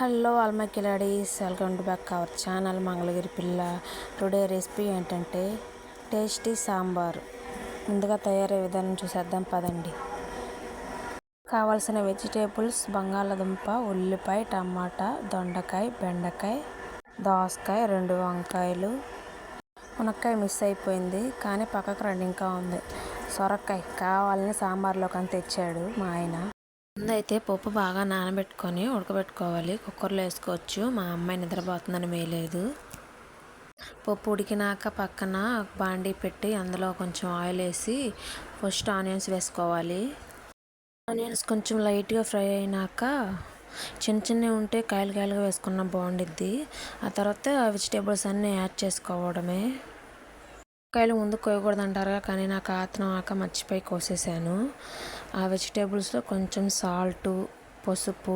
Hello all my కిలాడీస్ welcome to back our channel Mangalagiri పిల్ల. Today recipe ఏంటంటే tasty sambar. ముందుగా తయారయ్యే విధానం చూసేద్దాం పదండి. కావాల్సిన వెజిటేబుల్స్ బంగాళదుంప ఉల్లిపాయ టమాటా దొండకాయ బెండకాయ దోసకాయ రెండు వంకాయలు. మునక్కాయ మిస్ అయిపోయింది కానీ పక్కకు రెండు ఇంకా ఉంది. సొరకాయ కావాలని సాంబార్లోకి అని తెచ్చాడు మా ఆయన. ముందైతే పప్పు బాగా నానబెట్టుకొని ఉడకబెట్టుకోవాలి. కుక్కర్లో వేసుకోవచ్చు. మా అమ్మాయి నిద్రపోతుందని వేయలేదు పప్పు ఉడికినాక పక్కన బాండీ పెట్టి అందులో కొంచెం ఆయిల్ వేసి ఫస్ట్ ఆనియన్స్ వేసుకోవాలి. ఆనియన్స్ కొంచెం లైట్గా ఫ్రై అయినాక చిన్న చిన్నవి ఉంటే కాయలు కాయలుగా వేసుకున్న బాగుండిద్ది ఆ తర్వాత వెజిటేబుల్స్ అన్నీ యాడ్ చేసుకోవడమే. కాయలు ముందు కోయకూడదు అంటారు కానీ నాకు ఆతనం ఆక మర్చిపోయి కోసేసాను ఆ వెజిటేబుల్స్లో కొంచెం సాల్టు పసుపు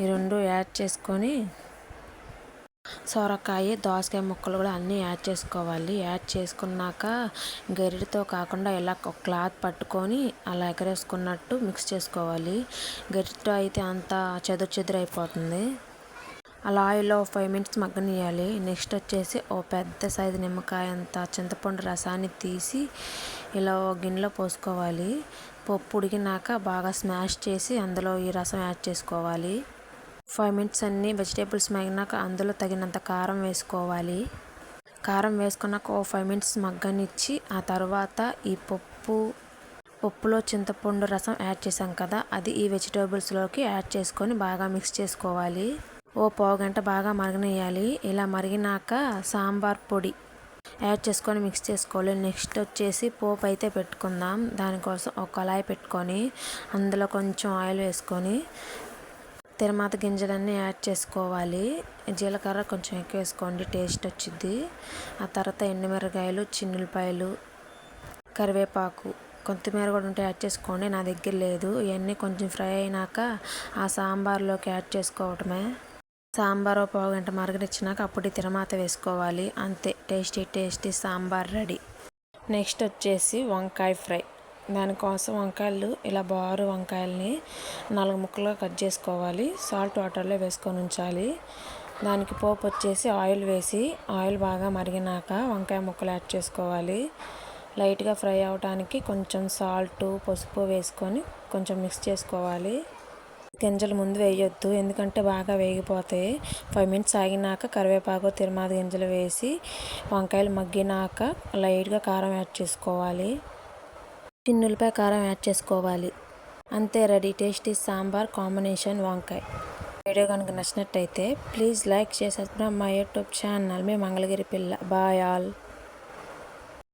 ఈ రెండు యాడ్ చేసుకొని సొరకాయ దోసకాయ ముక్కలు కూడా అన్నీ యాడ్ చేసుకోవాలి. యాడ్ చేసుకున్నాక గరిటతో కాకుండా ఇలా ఒక క్లాత్ పట్టుకొని అలా ఎగరేసుకున్నట్టు మిక్స్ చేసుకోవాలి. గరిటతో అయితే అంతా చెదురు చెదురు అయిపోతుంది. అలా ఆయిల్లో ఫైవ్ మినిట్స్ మగ్గనియాలి నెక్స్ట్ వచ్చేసి ఓ పెద్ద సైజు నిమ్మకాయ అంత చింతపండు రసాన్ని తీసి ఇలా ఓ గిన్నెలో పోసుకోవాలి. పప్పు ఉడికినాక బాగా స్మాష్ చేసి అందులో ఈ రసం యాడ్ చేసుకోవాలి. ఫైవ్ మినిట్స్ అన్ని వెజిటేబుల్స్ మగ్గినాక అందులో తగినంత కారం వేసుకోవాలి. కారం వేసుకున్నాక ఓ ఫైవ్ మినిట్స్ మగ్గనిచ్చి ఆ తర్వాత ఈ పప్పు పప్పులో చింతపండు రసం యాడ్ చేసాం కదా అది ఈ వెజిటేబుల్స్లోకి యాడ్ చేసుకొని బాగా మిక్స్ చేసుకోవాలి. ఓ పావు గంట బాగా మరగనేయాలి ఇలా మరిగినాక సాంబార్ పొడి యాడ్ చేసుకొని మిక్స్ చేసుకోవాలి. నెక్స్ట్ వచ్చేసి పోపు అయితే పెట్టుకుందాం. దానికోసం ఒక కళాయి పెట్టుకొని అందులో కొంచెం ఆయిల్ వేసుకొని తిరుమాత గింజలన్నీ యాడ్ చేసుకోవాలి. జీలకర్ర కొంచెం ఎక్కువ వేసుకోండి టేస్ట్ వచ్చింది ఆ తర్వాత ఎండుమిరకాయలు చిన్నులపాయలు కరివేపాకు కొత్తిమీర కూడా ఉంటే యాడ్ చేసుకోండి. నా దగ్గర లేదు. ఇవన్నీ కొంచెం ఫ్రై అయినాక ఆ సాంబార్లోకి యాడ్ చేసుకోవటమే. సాంబార్ ఒక పావు గంట మరగనిచ్చినాక అప్పుడు తిరమాత వేసుకోవాలి. అంతే tasty tasty sambar ready. Next వచ్చేసి వంకాయ ఫ్రై. దానికోసం వంకాయలు ఇలా బారు వంకాయల్ని నాలుగు ముక్కలుగా కట్ చేసుకోవాలి. సాల్ట్ వాటర్లో వేసుకొని ఉంచాలి. దానికి పోపు వచ్చేసి ఆయిల్ వేసి ఆయిల్ బాగా మరిగినాక వంకాయ ముక్కలు యాడ్ చేసుకోవాలి. లైట్గా ఫ్రై అవడానికి కొంచెం సాల్ట్ పసుపు వేసుకొని కొంచెం మిక్స్ చేసుకోవాలి. గింజలు ముందు వేయొద్దు. ఎందుకంటే బాగా వేగిపోతాయి. ఫైవ్ మినిట్స్ ఆగినాక కరివేపాకు తిరుమాది గింజలు వేసి వంకాయలు మగ్గినాక లైట్గా కారం యాడ్ చేసుకోవాలి. చిన్నులపై కారం యాడ్ చేసుకోవాలి. అంతే రెడీ. టేస్టీ సాంబార్ కాంబినేషన్ వంకాయ. వీడియో కనుక నచ్చినట్టయితే ప్లీజ్ లైక్ చేసి సబ్స్క్రైబ్ మై యూట్యూబ్ ఛానల్ మీ మంగళగిరి పిల్ల. Bye all.